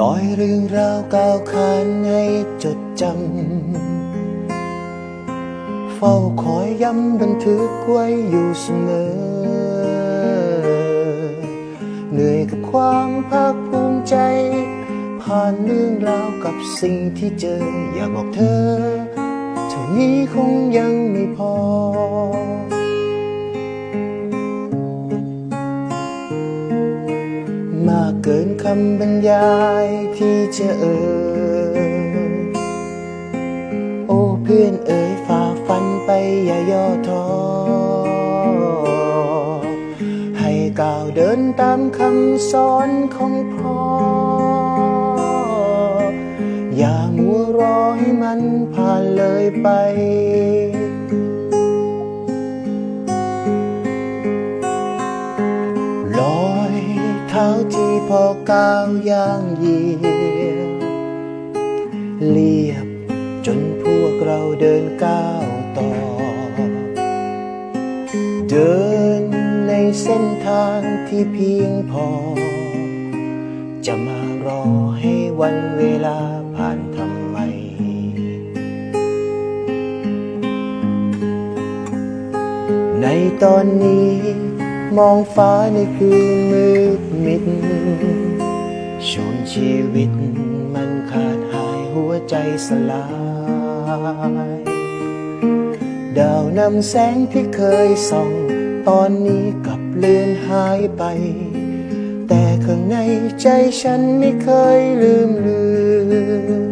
ลอยเรื่องราวก้าวขานให้จดจำ เฝ้าคอยย้ำบันทึกไว้อยู่เสมอ เหนื่อยกับความภาคภูมิใจ ผ่านเรื่องราวกับสิ่งที่เจอ อยากบอกเธอ เท่านี้คงยังไม่พอำบรรยายที่จะเอ่ยโอ้เพื่อนเอ๋ยฝ่าฟันไปอย่าย่อท้อให้ก้าวเดินตามคำสอนของพ่อ อย่ามัวรอให้มันผ่านเลยไปลอยเท้าที่ พอก้าวย่างเยียเรียบจนพวกเราเดินก้าวต่อ เดินในเส้นทางที่เพียงพอ จะมารอให้วันเวลาผ่านทำไม ในตอนนี้มองฟ้าในคืนมืดมิด ชีวิตมันขาดหายหัวใจสลาย ดาวนำแสงที่เคยส่อง ตอนนี้กลับเลือนหายไป แต่ข้างในใจฉันไม่เคยลืมเลือน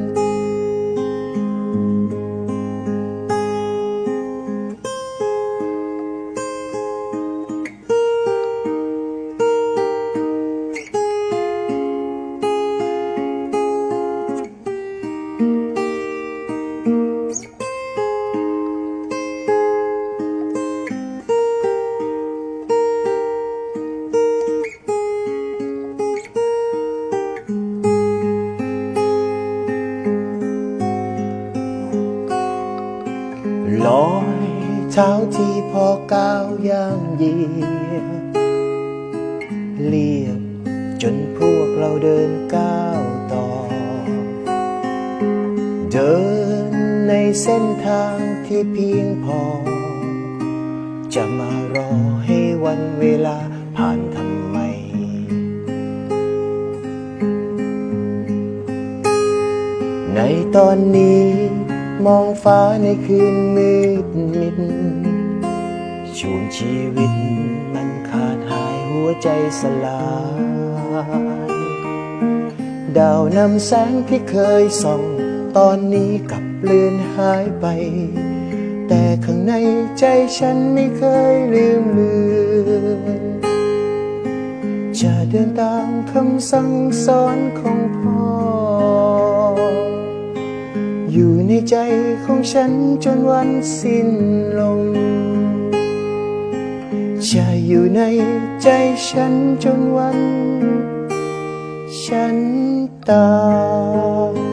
เท้าที่พอก้าวย่างเยียบเรียบจนพวกเราเดินก้าวต่อ เดินในเส้นทางที่เพียงพอ จะมารอให้วันเวลาผ่านทำไมในตอนนี้ มองฟ้าในคืนมืดมิด ช่วงชีวิตมันขาดหายหัวใจสลาย ดาวนำแสงที่เคยส่อง ตอนนี้กลับเลือนหายไป แต่ข้างในใจฉันไม่เคยลืมเลือนจะเดินตามคำสั่งสอนของพ่อ ในใจของฉันจนวันสิ้นลมจะอยู่ในใจฉันจนวัน ฉันตาย